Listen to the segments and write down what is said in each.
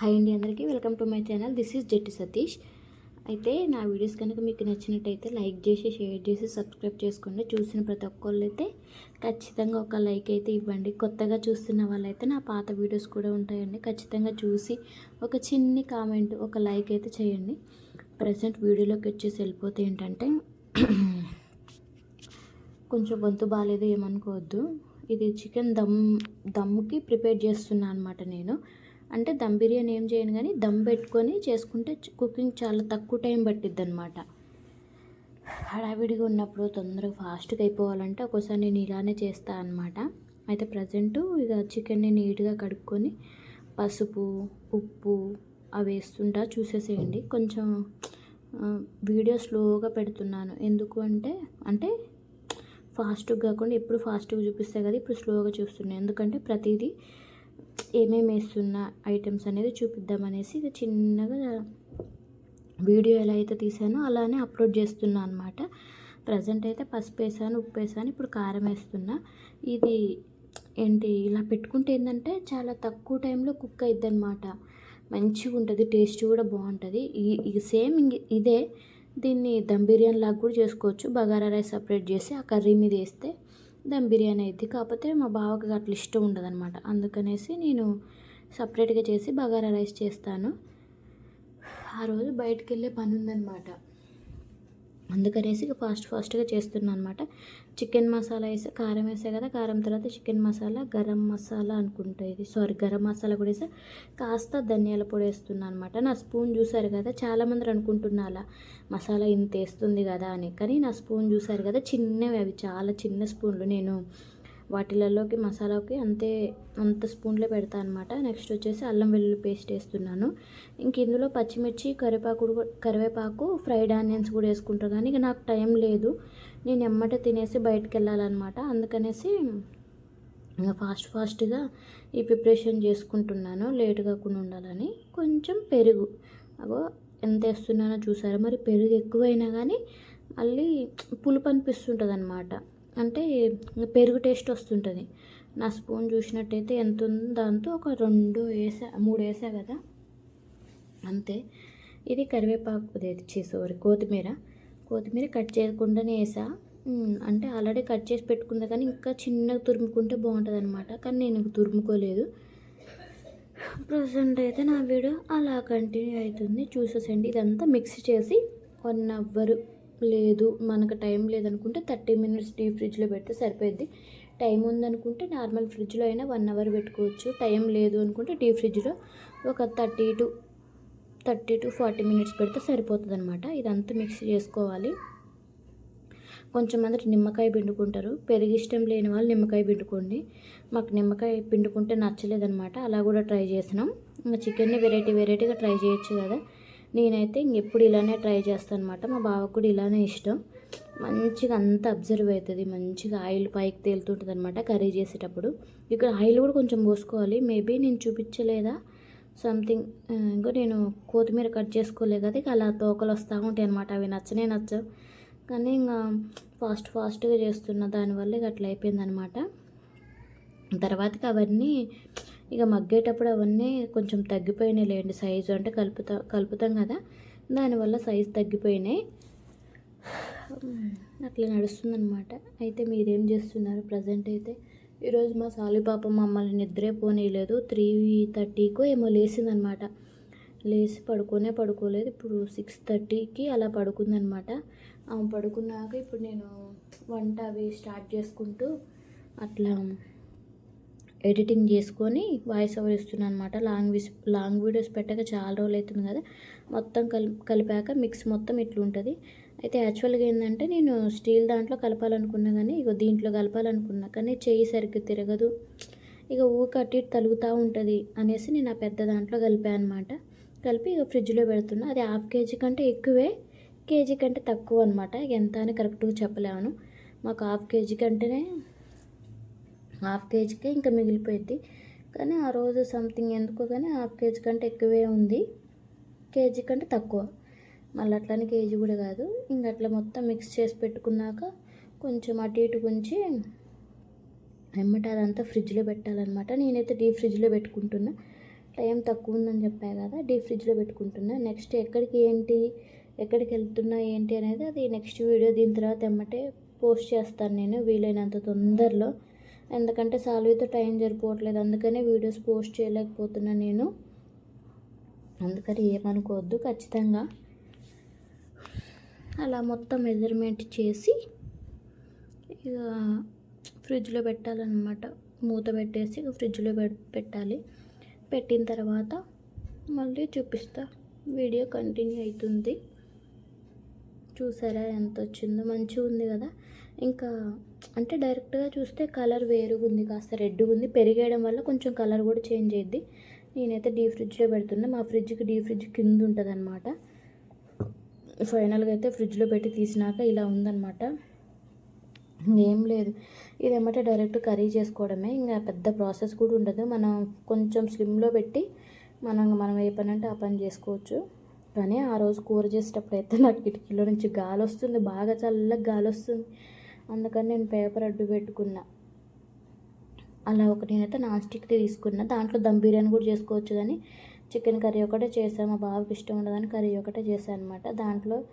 Hi అండి అందరికీ. Welcome to my channel. This is Jetti Satish. అయితే నా వీడియోస్ కనుక మీకు నచ్చినట్టయితే లైక్ చేసి షేర్ చేసి సబ్స్క్రైబ్ చేసుకోండి. చూసిన ప్రతి ఒక్కళ్ళు అయితే ఖచ్చితంగా ఒక లైక్ అయితే ఇవ్వండి. కొత్తగా చూస్తున్న వాళ్ళైతే నా పాత వీడియోస్ కూడా ఉంటాయండి. ఖచ్చితంగా చూసి ఒక చిన్ని కామెంట్ ఒక లైక్ అయితే చేయండి. ప్రజెంట్ వీడియోలోకి వచ్చేసి వెళ్ళిపోతే ఏంటంటే కొంచెం గొంతు బాగాలేదు ఏమనుకోవద్దు. ఇది చికెన్ దమ్ దమ్కి ప్రిపేర్ చేస్తున్నా అనమాట నేను. అంటే దమ్ బిర్యానీ ఏం చేయను కానీ దమ్ పెట్టుకొని చేసుకుంటే కుకింగ్ చాలా తక్కువ టైం పట్టిద్ది అనమాట హడావిడిగా ఉన్నప్పుడు తొందరగా ఫాస్ట్గా అయిపోవాలంటే ఒక్కోసారి నేను ఇలానే చేస్తా అనమాట అయితే ప్రజెంటు ఇక చికెన్ని నీట్గా కడుక్కొని పసుపు ఉప్పు అవి వేస్తుంటా చూసేసేయండి. కొంచెం వీడియో స్లోగా పెడుతున్నాను. ఎందుకు అంటే అంటే ఫాస్ట్గా కాకుండా ఎప్పుడు ఫాస్ట్గా చూపిస్తే కదా ఇప్పుడు స్లోగా చూస్తున్నాను ఎందుకంటే ప్రతిదీ ఏమేమి వేస్తున్న ఐటమ్స్ అనేది చూపిద్దామనేసి ఇది చిన్నగా వీడియో ఎలా అయితే తీసానో అలానే అప్లోడ్ చేస్తున్నా అనమాట ప్రజెంట్ అయితే పసుపు వేసాను ఉప్పు వేసాను ఇప్పుడు కారం వేస్తున్నా. ఇది ఏంటి ఇలా పెట్టుకుంటే ఏంటంటే చాలా తక్కువ టైంలో కుక్ అయిద్ది అనమాట మంచిగా ఉంటుంది టేస్ట్ కూడా బాగుంటుంది. ఈ సేమ్ ఇదే దీన్ని దమ్ బిర్యానీ లాగా కూడా చేసుకోవచ్చు. బగారా రైస్ సపరేట్ చేసి ఆ కర్రీ మీద వేస్తే దమ్ బిర్యానీ అయింది కాకపోతే మా బావకి అట్లా ఇష్టం ఉండదనమాట అందుకనేసి నేను సపరేట్గా చేసి బగారా రైస్ చేస్తాను. ఆ రోజు బయటకు వెళ్ళే పని ఉందన్నమాట అందుకనేసి ఇక ఫాస్ట్ ఫాస్ట్గా చేస్తున్నాను అనమాట చికెన్ మసాలా వేసా కారం వేసా కదా కారం తర్వాత చికెన్ మసాలా గరం మసాలా అనుకుంటా ఇది. సారీ గరం మసాలా కూడా వేసా. కాస్త ధనియాల పొడి వేస్తున్నాను అనమాట నా స్పూన్ చూసారు కదా చాలామంది అనుకుంటున్నా అలా మసాలా ఇంత వేస్తుంది కదా అని. కానీ నా స్పూన్ చూసారు కదా చిన్నవి అవి చాలా చిన్న స్పూన్లు. నేను వాటిలలోకి మసాలాకి అంతే అంత స్పూన్లో పెడతా అనమాట నెక్స్ట్ వచ్చేసి అల్లం వెల్లుల్లి పేస్ట్ వేస్తున్నాను. ఇంక ఇందులో పచ్చిమిర్చి కరివేపాకు కరివేపాకు ఫ్రైడ్ ఆనియన్స్ కూడా వేసుకుంటాను కానీ ఇక నాకు టైం లేదు. నేను ఎమ్మట తినేసి బయటకు వెళ్ళాలన్నమాట అందుకనేసి ఇంకా ఫాస్ట్ ఫాస్ట్గా ఈ ప్రిపరేషన్ చేసుకుంటున్నాను. లేట్ కాకుండా ఉండాలని. కొంచెం పెరుగు. అగో ఎంత వేస్తున్నానో చూసారా? మరి పెరుగు ఎక్కువైనా కానీ మళ్ళీ పులుపు అనిపిస్తుంటుంది అనమాట అంటే పెరుగు టేస్ట్ వస్తుంటుంది. నా స్పూన్ చూసినట్టయితే ఎంత ఉందో దాంతో ఒక రెండు వేసా మూడు వేసా కదా. అంతే. ఇది కరివేపాకు తెచ్చి సారీ కొత్తిమీర. కొత్తిమీర కట్ చేయకుండానే వేసా అంటే ఆల్రెడీ కట్ చేసి పెట్టుకుందా కానీ ఇంకా చిన్నగా తురుముకుంటే బాగుంటుంది అనమాట కానీ నేను తురుముకోలేదు. ప్రజెంట్ అయితే నా వీడియో అలా కంటిన్యూ అవుతుంది. చూసేసండి. ఇదంతా మిక్స్ చేసి వన్ అవర్. లేదు మనకు టైం లేదనుకుంటే థర్టీ మినిట్స్ డీప్ ఫ్రిడ్జ్లో పెడితే సరిపోద్ది టైం ఉందనుకుంటే నార్మల్ ఫ్రిడ్జ్లో అయినా వన్ అవర్ పెట్టుకోవచ్చు. టైం లేదు అనుకుంటే డీప్ ఫ్రిడ్జ్లో ఒక thirty to thirty to forty minutes పెడితే సరిపోతుంది అనమాట ఇదంతా మిక్స్ చేసుకోవాలి. కొంచెం మంది నిమ్మకాయ పిండుకుంటారు. పెరుగు ఇష్టం లేని వాళ్ళు నిమ్మకాయ పిండుకోండి. మాకు నిమ్మకాయ పిండుకుంటే నచ్చలేదనమాట అలా కూడా ట్రై చేసినాం ఇంకా చికెన్ని వెరైటీ వెరైటీగా ట్రై చేయొచ్చు కదా. నేనైతే ఇంకెప్పుడు ఇలానే ట్రై చేస్తాను అనమాట మా బావకు కూడా ఇలానే ఇష్టం. మంచిగా అంతా అబ్జర్వ్ అవుతుంది. మంచిగా ఆయిల్ పైకి తేలుతుంటుంది అనమాట కర్రీ చేసేటప్పుడు. ఇక్కడ ఆయిల్ కూడా కొంచెం పోసుకోవాలి. మేబీ నేను చూపించలేదా? సంథింగ్ ఇంకో నేను కొత్తిమీర కట్ చేసుకోలే కదా ఇక అలా తోకలు వస్తూ ఉంటాయి అనమాట అవి నచ్చనే నచ్చవు. కానీ ఇంకా ఫాస్ట్ ఫాస్ట్గా చేస్తున్న దానివల్ల ఇక అట్లా అయిపోయింది అనమాట తర్వాతకి అవన్నీ ఇక మగ్గేటప్పుడు అవన్నీ కొంచెం తగ్గిపోయినాయి లేండి. సైజు అంటే కలుపుతా కలుపుతాం కదా. దానివల్ల సైజు తగ్గిపోయినాయి. అట్లా నడుస్తుందనమాట అయితే మీరేం చేస్తున్నారు ప్రజెంట్ అయితే? ఈరోజు మా సాలిపాప మమ్మల్ని నిద్రే పోనీయలేదు. త్రీ థర్టీకో ఏమో లేచిందనమాట లేచి పడుకోనే పడుకోలేదు. ఇప్పుడు సిక్స్ థర్టీకి అలా పడుకుందనమాట ఆమె పడుకున్నాక ఇప్పుడు నేను వంట అవి స్టార్ట్ చేసుకుంటూ అట్లా ఎడిటింగ్ చేసుకొని వాయిస్ ఓవర్ ఇస్తున్నాను అనమాట లాంగ్ లాంగ్ వీడియోస్ పెట్టాక చాలా రోజులు అవుతుంది కదా. మొత్తం కలి కలిపాక మిక్స్ మొత్తం ఇట్లుంటుంది. అయితే యాక్చువల్గా ఏంటంటే నేను స్టీల్ దాంట్లో కలపాలనుకున్నా కానీ ఇక దీంట్లో కలపాలనుకున్నా కానీ చెయ్యి సరిగ్గా తిరగదు. ఇక ఊక అటు ఇటు తలుగుతూ ఉంటుంది అనేసి నేను ఆ పెద్ద దాంట్లో కలిపాను అనమాట. కలిపి ఇక ఫ్రిడ్జ్లో పెడుతున్నా. అది హాఫ్ కేజీ కంటే ఎక్కువే కేజీ కంటే తక్కువ అనమాట. ఎంత అని కరెక్ట్గా చెప్పలేను. మాకు హాఫ్ కేజీ కంటేనే హాఫ్ కేజీకే ఇంకా మిగిలిపోయింది. కానీ ఆ రోజు సంథింగ్ ఎందుకో కానీ హాఫ్ కేజీ కంటే ఎక్కువే ఉంది. కేజీ కంటే తక్కువ. మళ్ళీ అట్లానే కేజీ కూడా కాదు. ఇంకా అట్లా మొత్తం మిక్స్ చేసి పెట్టుకున్నాక కొంచెం అటు ఇటు గురించి వెంబట అదంతా ఫ్రిడ్జ్లో పెట్టాలన్నమాట. నేనైతే డీప్ ఫ్రిడ్జ్లో పెట్టుకుంటున్నా. టైం తక్కువ ఉందని చెప్పా కదా డీప్ ఫ్రిడ్జ్లో పెట్టుకుంటున్నా. నెక్స్ట్ ఎక్కడికి ఏంటి ఎక్కడికి వెళ్తున్నా ఏంటి అనేది అది నెక్స్ట్ వీడియో దీని తర్వాత వెంబటే పోస్ట్ చేస్తాను నేను వీలైనంత తొందరలో. ఎందుకంటే సాల్వీతో టైం జరిపోవట్లేదు అందుకనే వీడియోస్ పోస్ట్ చేయలేకపోతున్నాను నేను. అందుకని ఏమనుకోవద్దు ఖచ్చితంగా. అలా మొత్తం మెజర్మెంట్ చేసి ఇక ఫ్రిడ్జ్లో పెట్టాలన్నమాట. మూత పెట్టేసి ఫ్రిడ్జ్లో పెట్టాలి. పెట్టిన తర్వాత మళ్ళీ చూపిస్తా. వీడియో కంటిన్యూ అవుతుంది. చూసారా ఎంత వచ్చిందో మంచిగా ఉంది కదా. ఇంకా అంటే డైరెక్ట్గా చూస్తే కలర్ వేరుగా ఉంది కాస్త రెడ్గా ఉంది పెరిగేయడం వల్ల కొంచెం కలర్ కూడా చేంజ్ అయ్యిద్ది నేనైతే డీ ఫ్రిడ్జ్లో పెడుతున్నా. మా ఫ్రిడ్జ్కి డీ ఫ్రిడ్జ్ కింద ఉంటుంది అనమాట ఫైనల్గా అయితే ఫ్రిడ్జ్లో పెట్టి తీసినాక ఇలా ఉందన్నమాట. ఏం లేదు. ఇదేమంటే డైరెక్ట్ కర్రీ చేసుకోవడమే. ఇంకా పెద్ద ప్రాసెస్ కూడా ఉండదు. మనం కొంచెం స్లిమ్లో పెట్టి మనం మనం ఏ పని అంటే ఆ పని చేసుకోవచ్చు. కానీ ఆ రోజు కూర చేసేటప్పుడు అయితే నాకు కిటికీలో నుంచి గాలి వస్తుంది బాగా చల్లగా గాలి వస్తుంది అందుకని నేను పేపర్ అడ్డు పెట్టుకున్నా. అలా ఒకటి నేనైతే నాన్ స్టిక్ది తీసుకున్నా. దాంట్లో దమ్ బిర్యానీ కూడా చేసుకోవచ్చు కానీ చికెన్ కర్రీ ఒకటే చేసాను మా బాబుకి ఇష్టం ఉండదని కర్రీ ఒకటే చేశాను అనమాట దాంట్లో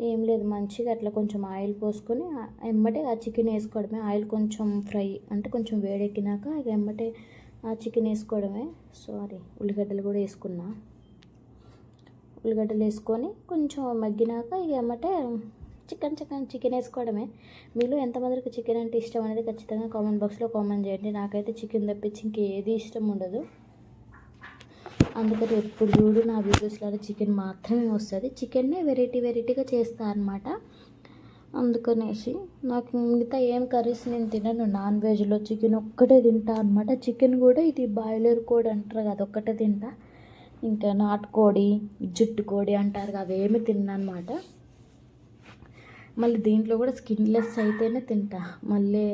ఏం లేదు. మంచిగా అట్లా కొంచెం ఆయిల్ పోసుకొని ఆ- ఎమ్మటే ఆ చికెన్ వేసుకోవడమే. ఆయిల్ కొంచెం ఫ్రై అంటే కొంచెం వేడెక్కినాక ఇక ఎమ్మటే ఆ చికెన్ వేసుకోవడమే. సారీ ఉల్లిగడ్డలు కూడా వేసుకున్నా. ఉల్లిగడ్డలు వేసుకొని కొంచెం మగ్గినాక ఇక ఎమ్మటే చికెన్ చికెన్ చికెన్ వేసుకోవడమే. మీలో ఎంతమందికి చికెన్ అంటే ఇష్టం అనేది ఖచ్చితంగా కామెంట్ బాక్స్లో కామెంట్ చేయండి. నాకైతే చికెన్ తప్పించి ఇంకేది ఇష్టం ఉండదు. అందుకని ఎప్పుడు చూడు నా వీడియోస్లో చికెన్ మాత్రమే వస్తుంది. చికెన్నే వెరైటీ వెరైటీగా చేస్తా అనమాట అందుకనేసి నాకు మిగతా ఏం కర్రీస్ నేను తినను. నాన్ వెజ్లో చికెన్ ఒక్కటే తింటా అనమాట చికెన్ కూడా ఇది బాయిలర్ కోడి అంటారు కదా ఒక్కటే తింటా. ఇంకా నాటుకోడి జుట్టు కోడి అంటారు అవేమి తిన్నా అనమాట మళ్ళీ దీంట్లో కూడా స్కిన్లెస్ అయితేనే తింటా. మళ్ళీ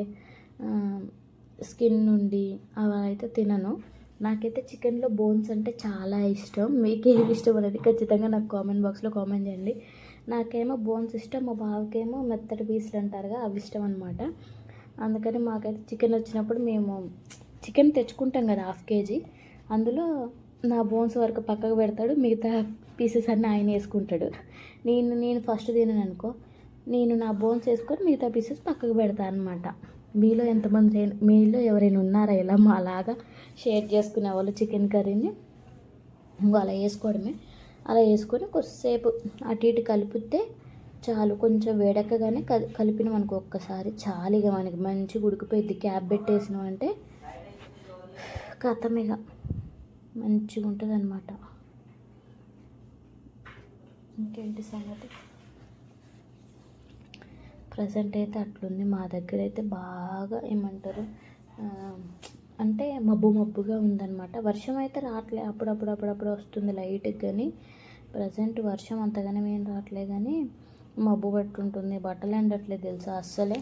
స్కిన్ నుండి అవి అయితే తినను. నాకైతే చికెన్లో బోన్స్ అంటే చాలా ఇష్టం. మీకు ఏమి ఇష్టం అనేది ఖచ్చితంగా నాకు కామెంట్ బాక్స్లో కామెంట్ చేయండి. నాకేమో బోన్స్ ఇష్టం మా బావకేమో మెత్తటి పీసులు అంటారుగా అవి ఇష్టం అనమాట అందుకని మాకైతే చికెన్ వచ్చినప్పుడు మేము చికెన్ తెచ్చుకుంటాం కదా హాఫ్ కేజీ. అందులో నా బోన్స్ వరకు పక్కకు పెడతాడు మిగతా పీసెస్ అన్నీ ఆయన వేసుకుంటాడు. నేను నేను ఫస్ట్ తినను అనుకో. నేను నా బోన్స్ వేసుకొని మిగతా పీసెస్ పక్కకు పెడతాను అనమాట మీలో ఎంతమంది మీలో ఎవరైనా ఉన్నారా? ఇలా మా అలాగా షేర్ చేసుకునే వాళ్ళు చికెన్ కర్రీని ఇంకో అలా వేసుకోవడమే. అలా వేసుకొని కొద్దిసేపు అటు ఇటు కలిపితే చాలు. కొంచెం వేడెక్కగానే కలి కలిపిన అనుకో ఒక్కసారి. చాలు ఇక మనకి మంచిగా ఉడికిపోయింది క్యాప్ పెట్టేసినాం అంటే కథం మంచిగా ఉంటుంది అనమాట ఇంకేంటి సంగతి? ప్రజెంట్ అయితే అట్లుంది. మా దగ్గర అయితే బాగా ఏమంటారు అంటే మబ్బు మబ్బుగా ఉందన్నమాట. వర్షం అయితే రావట్లే అప్పుడప్పుడు అప్పుడప్పుడు వస్తుంది లైట్కి కానీ ప్రజెంట్ వర్షం అంతగానే ఏం రావట్లే కానీ మబ్బు పట్టుంటుంది. బట్టలు ఎండట్లేదు తెలుసా అస్సలే.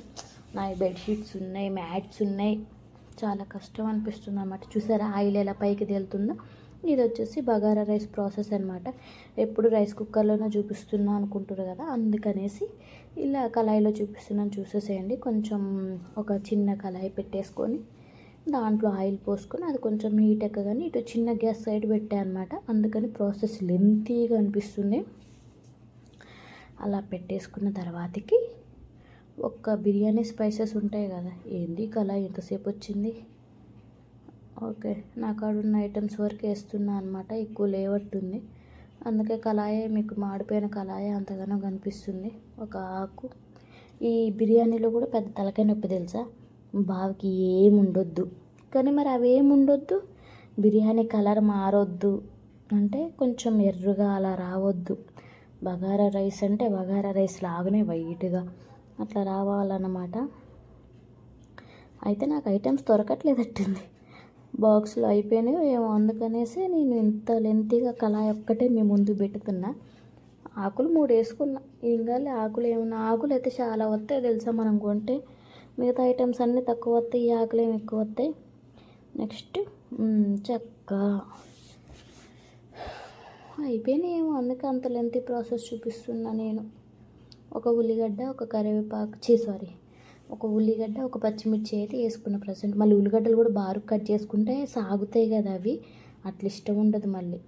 నా బెడ్షీట్స్ ఉన్నాయి మ్యాట్స్ ఉన్నాయి. చాలా కష్టం అనిపిస్తుంది అన్నమాట చూసారా ఆయిల్ ఎలా పైకి తేలుతుందో? ఇది వచ్చేసి బగారా రైస్ ప్రాసెస్ అనమాట ఎప్పుడు రైస్ కుక్కర్లోనే చూపిస్తున్నా అనుకుంటారు కదా అందుకనేసి ఇలా కళాయిలో చూపిస్తున్నాను చూసేసేయండి. కొంచెం ఒక చిన్న కళాయి పెట్టేసుకొని దాంట్లో ఆయిల్ పోసుకొని అది కొంచెం హీట్ ఎక్కగానే ఇటు చిన్న గ్యాస్ సైడ్ పెట్టా అనమాట అందుకని ప్రాసెస్ లెంతీగా అనిపిస్తుంది. అలా పెట్టేసుకున్న తర్వాతకి ఒక్క బిర్యానీ స్పైసెస్ ఉంటాయి కదా ఏంది కళాయి ఎంతసేపు వచ్చింది? ఓకే. నా కాడ ఉన్న ఐటమ్స్ వరకు వేస్తున్నా అనమాట ఎక్కువ లేవట్టుంది. అందుకే కళాయే మీకు మాడిపోయిన కళాయే అంతగానో కనిపిస్తుంది. ఒక ఆకు. ఈ బిర్యానీలో కూడా పెద్ద తలకాయ నొప్పి తెలుసా? బావికి ఏముండొద్దు కానీ మరి అవి ఏముండొద్దు బిర్యానీ కలర్ మారొద్దు. అంటే కొంచెం ఎర్రగా అలా రావద్దు. బగారా రైస్ అంటే బగారా రైస్ లాగానే వైట్గా అట్లా రావాలన్నమాట. అయితే నాకు ఐటమ్స్ దొరకట్లేదట్టుంది. బాక్స్లో అయిపోయినాయి ఏమో అందుకనేసి నేను ఇంత లెంతీగా కళాయి ఒక్కటే మీ ముందు పెట్టుకున్నా. ఆకులు మూడు వేసుకున్నా ఇంకా ఆకులు ఏమన్నా ఆకులు అయితే చాలా వస్తాయి తెలుసా మనం కొంటే. మిగతా ఐటమ్స్ అన్నీ తక్కువ వస్తాయి ఈ ఆకులు ఏమి ఎక్కువ వస్తాయి. నెక్స్ట్ చెక్క. అయిపోయినాయి ఏమో అందుకే అంత లెంతీ ప్రాసెస్ చూపిస్తున్నా నేను. ఒక ఉల్లిగడ్డ ఒక కరివేపాకు చీ సారీ. ఒక ఉల్లిగడ్డ ఒక పచ్చిమిర్చి అయితే వేసుకున్న ప్రజెంట్ మళ్ళీ ఉల్లిగడ్డలు కూడా బారు కట్ చేసుకుంటే సాగుతాయి కదా అవి. అట్లా ఇష్టం ఉండదు మళ్ళీ.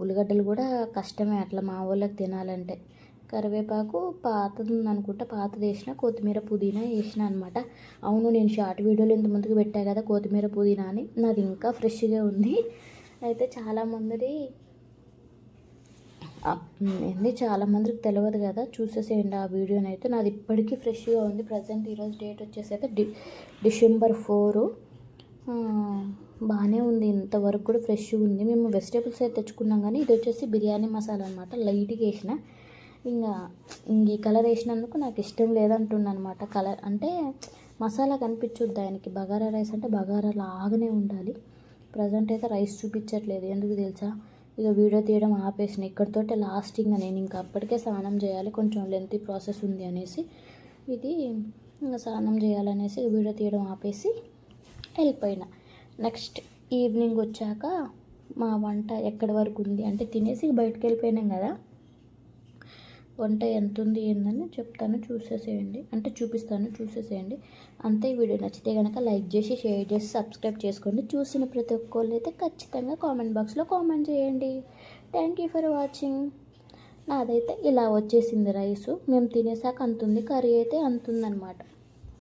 ఉల్లిగడ్డలు కూడా కష్టమే అట్లా మా వాళ్ళకి తినాలంటే. కరివేపాకు పాతది ఉందనుకుంటా పాతది వేసిన కొత్తిమీర పుదీనా వేసిన అనమాట అవును నేను షార్ట్ వీడియోలు ఇంత ముందుకు పెట్టా కదా కొత్తిమీర పుదీనా అని. నాది ఇంకా ఫ్రెష్గా ఉంది. అయితే చాలామంది ఏంది? చాలామందికి తెలియదు కదా. చూసేసేయండి ఆ వీడియోని అయితే నాది ఇప్పటికీ ఫ్రెష్గా ఉంది. ప్రజెంట్ ఈరోజు డేట్ వచ్చేసి అయితే డి డిసెంబర్ ఫోరు. బాగానే ఉంది. ఇంతవరకు కూడా ఫ్రెష్గా ఉంది. మేము వెజిటేబుల్స్ అయితే తెచ్చుకున్నాం కానీ ఇది వచ్చేసి బిర్యానీ మసాలా అనమాట లైట్గా వేసిన. ఇంకా ఇంక ఈ కలర్ వేసినందుకు నాకు ఇష్టం లేదంటున్నా అనమాట కలర్ అంటే మసాలా కనిపించొద్దు దానికి. బగారా రైస్ అంటే బగారా లాగానే ఉండాలి. ప్రజెంట్ అయితే రైస్ చూపించట్లేదు. ఎందుకు తెలుసా? ఇక వీడియో తీయడం ఆపేసిన ఇక్కడితోటే లాస్ట్ ఇంకా నేను ఇంకా అప్పటికే స్నానం చేయాలి కొంచెం లెంతీ ప్రాసెస్ ఉంది అనేసి. ఇది ఇంకా స్నానం చేయాలనేసి వీడియో తీయడం ఆపేసి వెళ్ళిపోయిన. నెక్స్ట్ ఈవినింగ్ వచ్చాక మా వంట ఎక్కడి వరకు ఉంది అంటే తినేసి బయటకు వెళ్ళిపోయినాం కదా. వంట ఎంత ఉంది ఏందని చెప్తాను చూసేసేయండి. అంటే చూపిస్తాను చూసేసేయండి. అంతే ఈ వీడియో నచ్చితే కనుక లైక్ చేసి షేర్ చేసి సబ్స్క్రైబ్ చేసుకోండి. చూసిన ప్రతి ఒక్కళ్ళు అయితే ఖచ్చితంగా కామెంట్ బాక్స్లో కామెంట్ చేయండి. థ్యాంక్ యూ ఫర్ వాచింగ్ నాదైతే ఇలా వచ్చేసింది రైసు. మేము తినేసాక అంతుంది కర్రీ అయితే అంతుందనమాట